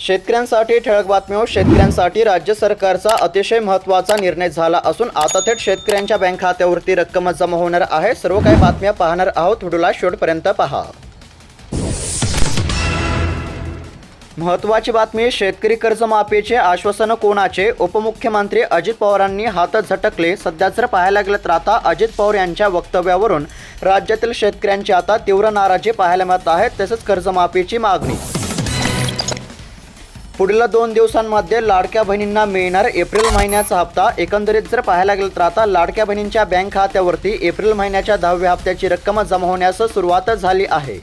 शेतकऱ्यांसाठी ठळक बातम्या हो. शेतकऱ्यांसाठी राज्य सरकारचा अतिशय महत्त्वाचा निर्णय झाला असून आता थेट शेतकऱ्यांच्या बँक खात्यावरती रक्कम जमा होणार आहे. सर्व काही बातम्या पाहणार आहोत. व्हिडिओला शेवटपर्यंत पहा. महत्त्वाची बातमी शेतकरी कर्जमाफीचे आश्वासन कोणाचे? उपमुख्यमंत्री अजित पवारांनी हात झटकले. सध्या जर पाहायला गेलं तर आता अजित पवार यांच्या वक्तव्यावरून राज्यातील शेतकऱ्यांची आता तीव्र नाराजी पाहायला मिळत आहे. तसेच कर्जमाफीची मागणी. पुढील दोन दिवसांमध्ये लाडक्या बहिणींना मिळणार एप्रिल महिन्याचा हप्ता. एकंदरीत जर पाहायला गेलं तर आता लाडक्या बहिणींच्या बँक खात्यावरती एप्रिल महिन्याच्या दहाव्या हप्त्याची रक्कम जमा होण्यास सुरुवात झाली आहे.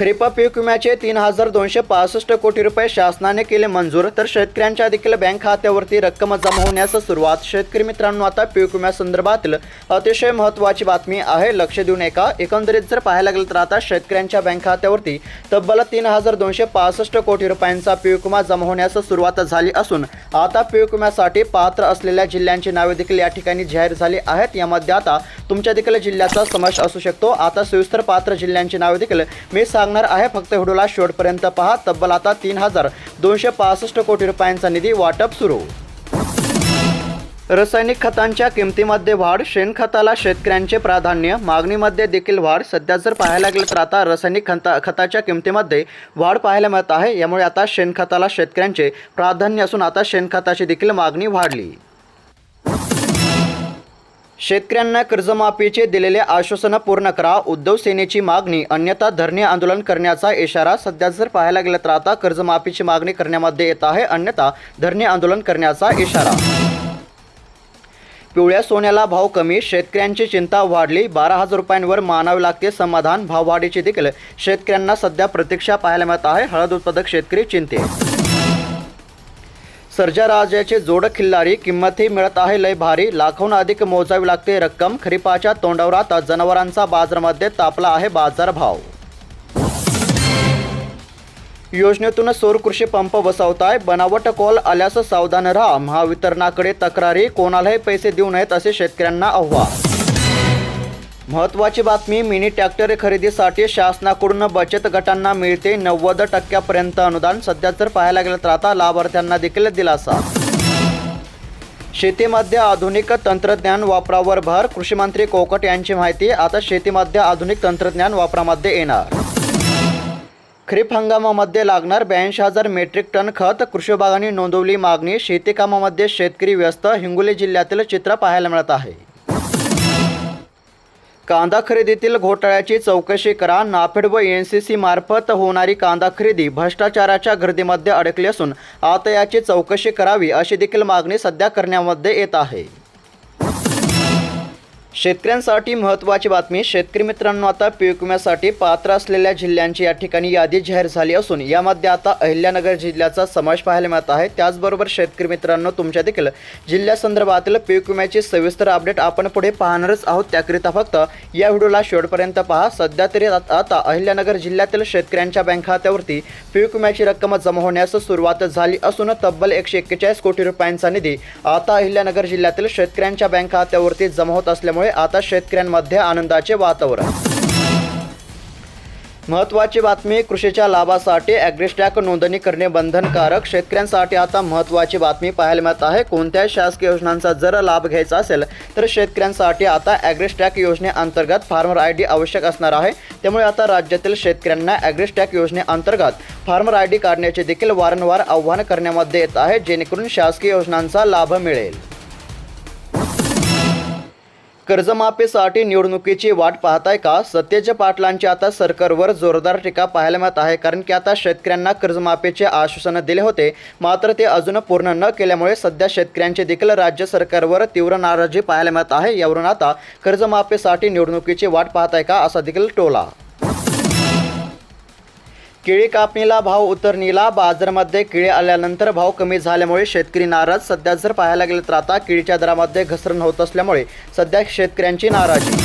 खरीप पीक विम्याचे तीन हजार दोनशे पासष्ट कोटी रुपये शासनाने केले मंजूर. तर शेतकऱ्यांच्या देखील बँक खात्यावरती रक्कम जमा होण्यास सुरुवात. शेतकरी मित्रांनो आता पीक विम्यासंदर्भातील अतिशय महत्त्वाची बातमी आहे. लक्ष देऊन एका एकंदरीत जर पाहायला गेलं तर आता शेतकऱ्यांच्या बँक खात्यावरती तब्बल तीन हजार दोनशे पासष्ट कोटी रुपयांचा पीक विमा जमा होण्यास सुरुवात झाली असून आता पीक विम्यासाठी पात्र असलेल्या जिल्ह्यांची नावे देखील या ठिकाणी जाहीर झाली आहेत. यामध्ये आता तुमच्या देखील जिल्ह्याचा समावेश असू शकतो. आता सविस्तर पात्र जिल्ह्यांची नावे देखील मी सांगणार आहे. फक्त व्हिडिओला शेवटपर्यंत पहा. तब्बल आता तीन हजार दोनशे पासष्ट कोटी रुपयांचा निधी वाटप सुरू. रासायनिक खतांच्या किमतीमध्ये वाढ शेणखताला शेतकऱ्यांचे प्राधान्य मागणीमध्ये देखील वाढ. सध्या जर पाहायला गेलं तर आता रासायनिक खता खताच्या किमतीमध्ये वाढ पाहायला मिळत आहे. यामुळे आता शेणखताला शेतकऱ्यांचे प्राधान्य असून आता शेणखताची देखील मागणी वाढली. शेतकऱ्यांना कर्जमाफीचे दिलेले आश्वासन पूर्ण करा उद्धव सेनेची मागणी अन्यथा धरणे आंदोलन करण्याचा इशारा सध्या जर पाहायला गेला तर आता कर्जमाफीची मागणी करण्यामध्ये येत आहे अन्यथा धरणे आंदोलन करण्याचा इशारा. पिवळ्या सोन्याला भाव कमी शेतकऱ्यांची चिंता वाढली बारा हजार रुपयांवर मानावे लागते समाधान भाववाढीची देखील. शेतकऱ्यांना सध्या प्रतीक्षा पाहायला मिळत आहे हळद उत्पादक शेतकरी चिंतेत. सर्जाराजाचे जोड खिल्लारी किंमतही मिळत आहे लय भारी. लाखोन अधिक मोजावी लागते रक्कम. खरीपाच्या तोंडावर आता जनावरांचा बाजारामध्ये तापला आहे बाजारभाव. योजनेतून सौर कृषी पंप बसवताय बनावट कॉल आल्यास सावधान राहा. महावितरणाकडे तक्रारी. कोणालाही पैसे देऊ नयेत असे शेतकऱ्यांना आव्हान. महत्त्वाची बातमी मिनी ट्रॅक्टर खरेदीसाठी शासनाकडून बचत गटांना मिळते नव्वद टक्क्यापर्यंत अनुदान. सध्या जर पाहायला गेलं तर आता लाभार्थ्यांना देखील दिलासा. शेतीमध्ये आधुनिक तंत्रज्ञान वापरावर भर. कृषीमंत्री कोकट यांची माहिती आता शेतीमध्ये आधुनिक तंत्रज्ञान वापरामध्ये येणार. खरीप हंगामामध्ये लागणार ब्याऐंशी हजार मेट्रिक टन खत. कृषी विभागाने नोंदवली मागणी शेतीकामामध्ये शेतकरी व्यस्त. हिंगोली जिल्ह्यातील चित्र पाहायला मिळत आहे. कांदा खरेदीतील घोटाळ्याची चौकशी करा. नाफेड व एन सी सी मार्फत होणारी कांदा खरेदी भ्रष्टाचाराच्या गर्दीमध्ये अडकली असून आता याची चौकशी करावी अशी देखील मागणी सध्या करण्यामध्ये येत आहे. शेतकऱ्यांसाठी महत्त्वाची बातमी शेतकरी मित्रांनो आता पीक विम्यासाठी पात्र असलेल्या जिल्ह्यांची या ठिकाणी यादी जाहीर झाली असून यामध्ये आता अहिल्यानगर जिल्ह्याचा समावेश पाहायला मिळत आहे. त्याचबरोबर शेतकरी मित्रांनो तुमच्या देखील जिल्ह्यासंदर्भातील पीक विम्याची सविस्तर अपडेट आपण पुढे पाहणारच आहोत. त्याकरिता फक्त या व्हिडिओला शेवटपर्यंत पहा. सध्या तरी आता अहिल्यानगर जिल्ह्यातील शेतकऱ्यांच्या बँक खात्यावरती पीक विम्याची रक्कम जमा होण्यास सुरुवात झाली असून तब्बल एकशे एक्केचाळीस कोटी रुपयांचा निधी आता अहिल्यानगर जिल्ह्यातील शेतकऱ्यांच्या बँक खात्यावरती जमा होत असल्यामुळे आता शेतकऱ्यांमध्ये आनंदाचे वातावरण. महत्त्वाची बातमी कृषीच्या लाभासाठी ॲग्रिस्टॅक नोंदणी करणे बंधनकारक. शेतकऱ्यांसाठी आता महत्त्वाची बातमी पाहायला मिळत आहे. कोणत्याही शासकीय योजनांचा जर लाभ घ्यायचा असेल तर शेतकऱ्यांसाठी आता ॲग्रिस्टॅक योजनेअंतर्गत फार्मर आय डी आवश्यक असणार आहे. त्यामुळे आता राज्यातील शेतकऱ्यांना ॲग्रिस्टॅक योजनेअंतर्गत फार्मर आय डी काढण्याचे देखील वारंवार आव्हान करण्यामध्ये येत आहे जेणेकरून शासकीय योजनांचा लाभ मिळेल. कर्जमाफीसाठी निवडणुकीची वाट पाहताय का? सत्तेच्या पाटलांची आता सरकारवर जोरदार टीका पाहायला मिळत आहे. कारण की आता शेतकऱ्यांना कर्जमाफीचे आश्वासनं दिले होते. मात्र ते अजून पूर्ण न केल्यामुळे सध्या शेतकऱ्यांचे देखील राज्य सरकारवर तीव्र नाराजी पाहायला मिळत आहे. यावरून आता कर्जमाफीसाठी निवडणुकीची वाट पाहताय का? असा देखील टोला. केळी कापणीला भाव उतरणीला बाजारामध्ये केळी आल्यानंतर भाव कमी झाल्यामुळे शेतकरी नाराज. सध्या जर पाहायला गेलं तर आता केळीच्या दरामध्ये घसरण होत असल्यामुळे सध्या शेतकऱ्यांची नाराजी.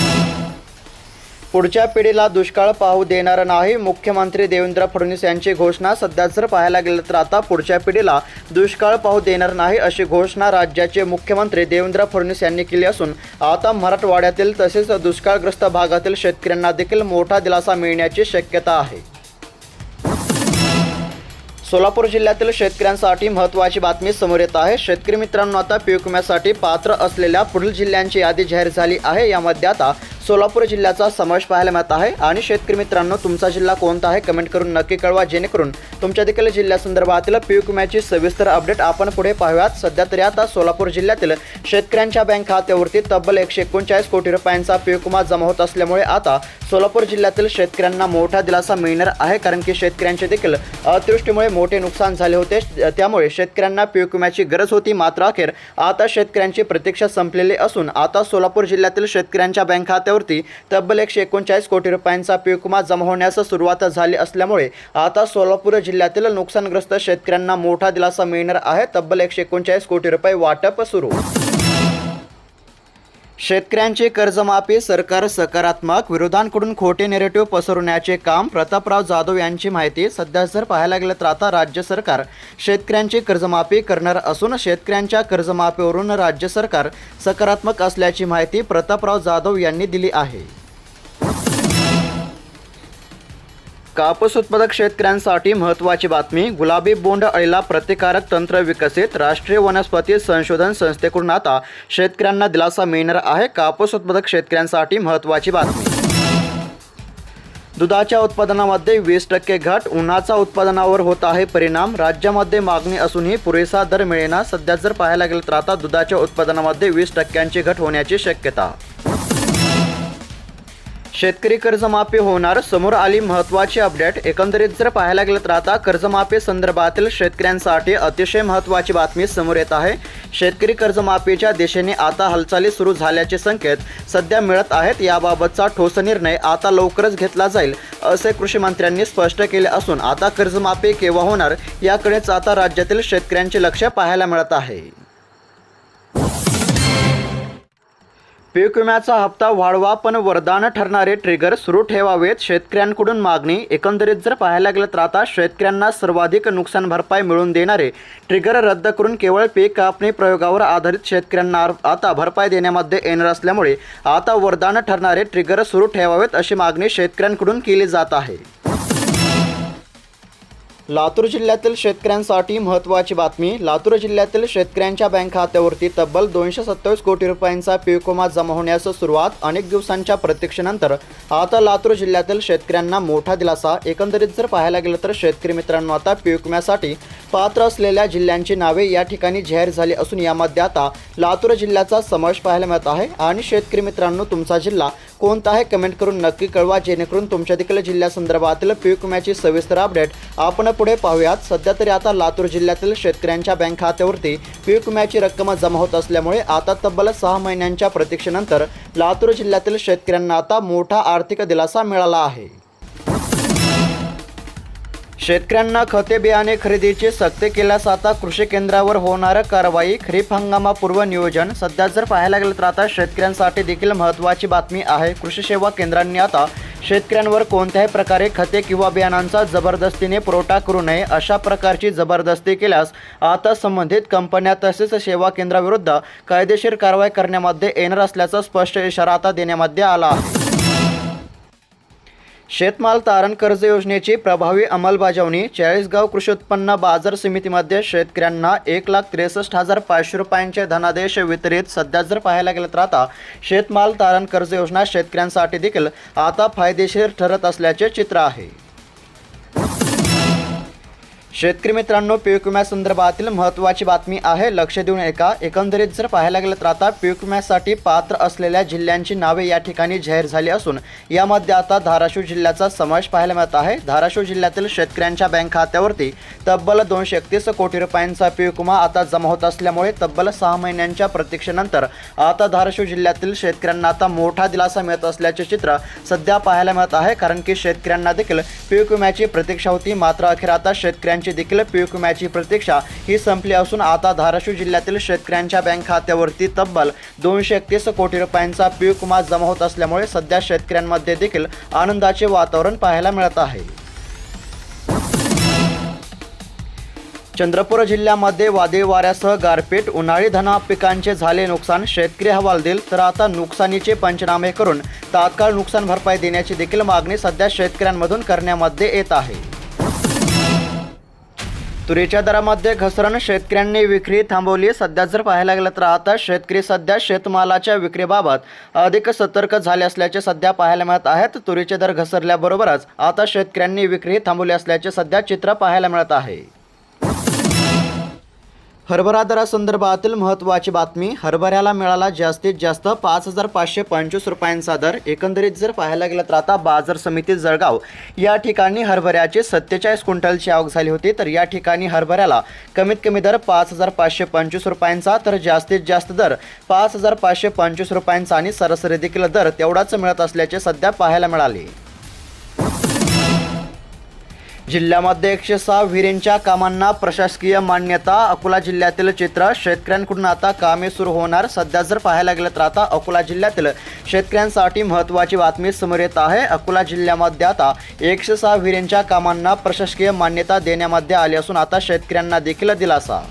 पुढच्या पिढीला दुष्काळ पाहू देणार नाही. मुख्यमंत्री देवेंद्र फडणवीस यांची घोषणा. सध्या जर पाहायला गेलं तर आता पुढच्या पिढीला दुष्काळ पाहू देणार नाही अशी घोषणा राज्याचे मुख्यमंत्री देवेंद्र फडणवीस यांनी केली असून आता मराठवाड्यातील तसेच दुष्काळग्रस्त भागातील शेतकऱ्यांना देखील मोठा दिलासा मिळण्याची शक्यता आहे. सोलापूर जिल्ह्यातील शेतकऱ्यांसाठी महत्त्वाची बातमी समोर येत आहे. शेतकरी मित्रांनो आता पीक विम्यासाठी पात्र असलेल्या पुढील जिल्ह्यांची यादी जाहीर झाली आहे. यामध्ये आता सोलापूर जिल्ह्याचा समावेश पाहायला मिळत आहे. आणि शेतकरी मित्रांनो तुमचा जिल्हा कोणता आहे कमेंट करून नक्की कळवा. जेणेकरून तुमच्या देखील जिल्ह्यासंदर्भातील पीक विम्याची सविस्तर अपडेट आपण पुढे पाहूयात. सध्या तरी आता सोलापूर जिल्ह्यातील शेतकऱ्यांच्या बँक खात्यावरती तब्बल एकशे एकोणचाळीस कोटी रुपयांचा पीक विमा जमा होत असल्यामुळे आता सोलापूर जिल्ह्यातील शेतकऱ्यांना मोठा दिलासा मिळणार आहे. कारण की शेतकऱ्यांचे देखील अतिवृष्टीमुळे मोठे नुकसान झाले होते. त्यामुळे शेतकऱ्यांना पीक विम्याची गरज होती. मात्र अखेर आता शेतकऱ्यांची प्रतीक्षा संपलेली असून आता सोलापूर जिल्ह्यातील शेतकऱ्यांच्या बँक खात्यावरती तब्बल एकशे एकोणचाळीस कोटी रुपयांचा पीक विमा जमा होण्यास सुरुवात झाली असल्यामुळे आता सोलापूर जिल्ह्यातील नुकसानग्रस्त शेतकऱ्यांना मोठा दिलासा मिळणार आहे. तब्बल एकशे एकोणचाळीस कोटी रुपये वाटप सुरू. शेतकऱ्यांची कर्जमाफी सरकार सकारात्मक विरोधांकडून खोटे नेरेटिव्ह पसरवण्याचे काम प्रतापराव जाधव यांची माहिती सध्या जर पाहायला गेलं तर आता राज्य सरकार शेतकऱ्यांची कर्जमाफी करणार असून शेतकऱ्यांच्या कर्जमाफीवरून राज्य सरकार सकारात्मक असल्याची माहिती प्रतापराव जाधव यांनी दिली आहे. कापूस उत्पादक शेतकऱ्यांसाठी महत्त्वाची बातमी गुलाबी बोंड अळीला प्रतिकारक तंत्र विकसित राष्ट्रीय वनस्पती संशोधन संस्थेकडून आता शेतकऱ्यांना दिलासा मिळणार आहे. कापूस उत्पादक शेतकऱ्यांसाठी महत्त्वाची बातमी. दुधाच्या उत्पादनामध्ये वीस टक्के घट उन्हाचा उत्पादनावर होत आहे परिणाम. राज्यामध्ये मागणी असूनही पुरेसा दर मिळेना. सध्या जर पाहायला गेलं तर आता दुधाच्या उत्पादनामध्ये वीस टक्क्यांची घट होण्याची शक्यता. शेतकरी कर्जमाफी होणार. समोर आली महत्त्वाची अपडेट. एकंदरीत जर पाहायला गेलं तर आता कर्जमाफी संदर्भातील शेतकऱ्यांसाठी अतिशय महत्त्वाची बातमी समोर येत आहे. शेतकरी कर्जमाफीच्या दिशेने आता हालचाली सुरू झाल्याचे संकेत सध्या मिळत आहेत. याबाबतचा ठोस निर्णय आता लवकरच घेतला जाईल असे कृषी मंत्र्यांनी स्पष्ट केले असून आता कर्जमाफी केव्हा होणार याकडेच आता राज्यातील शेतकऱ्यांचे लक्ष पाहायला मिळत आहे. पीक विम्याचा हप्ता वाढवा पण वरदान ठरणारे ट्रिगर सुरू ठेवावेत. शेतकऱ्यांकडून मागणी एकंदरीत जर पाहायला गेलं तर आता शेतकऱ्यांना सर्वाधिक नुकसान भरपाई मिळवून देणारे ट्रिगर रद्द करून केवळ पीक कापणी प्रयोगावर आधारित शेतकऱ्यांना आता भरपाई देण्यामध्ये येणार असल्यामुळे आता वरदान ठरणारे ट्रिगर सुरू ठेवावेत अशी मागणी शेतकऱ्यांकडून केली जात आहे. लातूर जिल्ह्यातील शेतकऱ्यांसाठी महत्त्वाची बातमी. लातूर जिल्ह्यातील शेतकऱ्यांच्या बँक खात्यावरती तब्बल दोनशे सत्तावीस कोटी रुपयांचा पीक जमा होण्यास सुरुवात अनेक दिवसांच्या प्रतीक्षेनंतर. आता लातूर जिल्ह्यातील शेतकऱ्यांना मोठा दिलासा. एकंदरीत जर पाहायला गेलं तर शेतकरी मित्रांनो आता पीक पात्र असलेल्या जिल्ह्यांची नावे या ठिकाणी जाहीर झाली असून यामध्ये आता लातूर जिल्ह्याचा समावेश पाहायला मिळत आहे. आणि शेतकरी मित्रांनो तुमचा जिल्हा कोणता आहे? कमेंट करून नक्की कळवा. जेणेकरून तुमच्या देखील जिल्ह्यासंदर्भातील पीक विम्याची सविस्तर अपडेट आपण पुढे पाहूयात. सध्या तरी आता लातूर जिल्ह्यातील शेतकऱ्यांच्या बँक खात्यावरती पीक विम्याची रक्कम जमा होत असल्यामुळे आता तब्बल सहा महिन्यांच्या प्रतीक्षेनंतर लातूर जिल्ह्यातील शेतकऱ्यांना आता मोठा आर्थिक दिलासा मिळाला आहे. शेतकऱ्यांना खते बियाणे खरेदीची सक्ती केल्यास आता कृषी केंद्रावर होणार कारवाई खरीप हंगामापूर्व नियोजन. सध्या जर पाहायला गेलं तर आता शेतकऱ्यांसाठी देखील महत्त्वाची बातमी आहे कृषी सेवा केंद्रांनी आता शेतकऱ्यांवर कोणत्याही प्रकारे खते किंवा बियाणांचा जबरदस्तीने पुरवठा करू नये अशा प्रकारची जबरदस्ती केल्यास आता संबंधित कंपन्या तसेच सेवा केंद्राविरुद्ध कायदेशीर कारवाई करण्यामध्ये येणार असल्याचा स्पष्ट इशारा आता देण्यामध्ये आला. आहे शेतमाल तारण कर्ज योजनेची प्रभावी अंमलबजावणी चाळीसगाव कृषी उत्पन्न बाजार समितीमध्ये शेतकऱ्यांना एक लाख त्रेसष्ट हजार पाचशे रुपयांचे धनादेश वितरित. सध्या जर पाहायला गेलं तर आता शेतमाल तारण कर्ज योजना शेतकऱ्यांसाठी देखील आता फायदेशीर ठरत असल्याचे चित्र आहे. शेतकरी मित्रांनो पीक विम्यासंदर्भातील महत्त्वाची बातमी आहे. लक्ष देऊन एका एकंदरीत जर पाहायला गेलं तर आता पीक विम्यासाठी पात्र असलेल्या जिल्ह्यांची नावे या ठिकाणी जाहीर झाली असून यामध्ये आता धाराशिव जिल्ह्याचा समावेश पाहायला मिळत आहे. धाराशिव जिल्ह्यातील शेतकऱ्यांच्या बँक खात्यावरती तब्बल दोनशे एकतीस कोटी रुपयांचा पीक विमा आता जमा होत असल्यामुळे तब्बल सहा महिन्यांच्या प्रतीक्षेनंतर आता धाराशिव जिल्ह्यातील शेतकऱ्यांना आता मोठा दिलासा मिळत असल्याचे चित्र सध्या पाहायला मिळत आहे. कारण की शेतकऱ्यांना देखील पीक विम्याची प्रतीक्षा होती. मात्र अखेर आता शेतकऱ्यांची देखील पीक विम्याची प्रतीक्षा ही संपली असून आता धाराशिव जिल्ह्यातील शेतकऱ्यांच्या बँक खात्यावरती तब्बल दोनशे एकतीस कोटी रुपयांचा पीक विमा जमा होत असल्यामुळे सध्या शेतकऱ्यांमध्ये देखील आनंदाचे वातावरण पाहायला मिळत आहे. चंद्रपूर जिल्ह्यामध्ये वादळी वाऱ्यासह गारपीट उन्हाळी धना पिकांचे झाले नुकसान शेतकरी हवालदिल तर आता नुकसानीचे पंचनामे करून तात्काळ नुकसान भरपाई देण्याची देखील मागणी सध्या शेतकऱ्यांमधून करण्यामध्ये येत आहे. तुरीच्या दरामध्ये घसरण शेतकऱ्यांनी विक्री थांबवली. सध्या जर पाहायला गेलं तर आता शेतकरी सध्या शेतमालाच्या विक्रीबाबत अधिक सतर्क झाले असल्याचे सध्या पाहायला मिळत आहेत. तुरीचे दर घसरल्याबरोबरच आता शेतकऱ्यांनी विक्री थांबवली असल्याचे सध्या चित्र पाहायला मिळत आहे. हरभरा दरासंदर्भातील महत्त्वाची बातमी हरभऱ्याला मिळाला जास्तीत जास्त पाच हजार पाचशे पंचवीस रुपयांचा दर. एकंदरीत जर पाहायला गेलं तर आता बाजार समिती जळगाव या ठिकाणी हरभऱ्याचे सत्तेचाळीस क्विंटलची आवक झाली होती. तर या ठिकाणी हरभऱ्याला कमीत कमी दर पाच हजार पाचशे पंचवीस रुपयांचा तर जास्तीत जास्त दर पाच हजार पाचशे पंचवीस रुपयांचा आणि सरासरी देखील दर तेवढाच मिळत असल्याचे सध्या पाहायला मिळाले. जिल्ह्यामध्ये एकशे सहा विहिरींच्या कामांना प्रशासकीय मान्यता. अकोला जिल्ह्यातील चित्र शेतकऱ्यांकडून आता कामे सुरू होणार. सध्या जर पाहायला गेलं तर आता अकोला जिल्ह्यातील शेतकऱ्यांसाठी महत्त्वाची बातमी समोर येत आहे. अकोला जिल्ह्यामध्ये आता एकशे सहा विहिरींच्या कामांना प्रशासकीय मान्यता देण्यामध्ये आली असून आता शेतकऱ्यांना देखील दिलासा.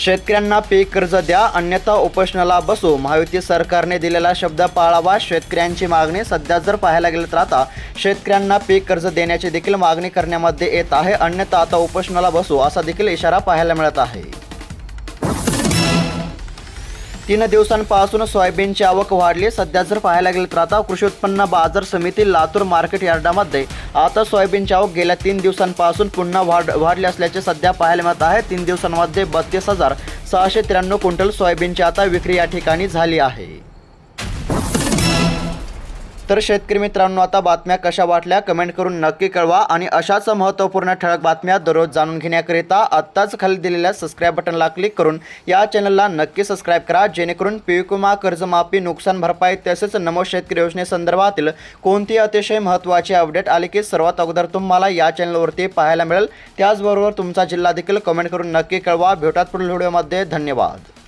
शेतकऱ्यांना पीक कर्ज द्या अन्यथा उपोषणाला बसू. महायुती सरकारने दिलेला शब्द पाळावा. शेतकऱ्यांची मागणी सध्या जर पाहायला गेलं तर आता शेतकऱ्यांना पीक कर्ज देण्याची देखील मागणी करण्यामध्ये येत आहे. अन्यथा आता उपोषणाला बसू असा देखील इशारा पाहायला मिळत आहे. तीन दिवसांपासून सोयाबीनची आवक वाढली. सध्या जर पाहायला गेलं तर आता कृषी उत्पन्न बाजार समिती लातूर मार्केट यार्डामध्ये आता सोयाबीनची आवक गेल्या तीन दिवसांपासून पुन्हा वाढ वाढली असल्याचे सध्या पाहायला मिळत आहे. तीन दिवसांमध्ये बत्तीस हजार सहाशे त्र्याण्णव क्विंटल सोयाबीनची आता विक्री या ठिकाणी झाली आहे. तर शेतकरी मित्रांनो आता बातम्या कशा वाटल्या कमेंट करून नक्की कळवा आणि अशाच महत्त्वपूर्ण ठळक बातम्या दररोज जाणून घेण्याकरिता आत्ताच खाली दिलेल्या सबस्क्राईब बटनला क्लिक करून या चॅनलला नक्की सबस्क्राईब करा जेणेकरून पीक कर्जमाफी नुकसान भरपाई तसेच नमो शेतकरी योजनेसंदर्भातील कोणती अतिशय महत्त्वाची अपडेट आली की सर्वात अगोदर तुम्हाला या चॅनलवरती पाहायला मिळेल. त्याचबरोबर तुमचा जिल्हा देखील कमेंट करून नक्की कळवा. भेटात पुढील व्हिडिओमध्ये धन्यवाद.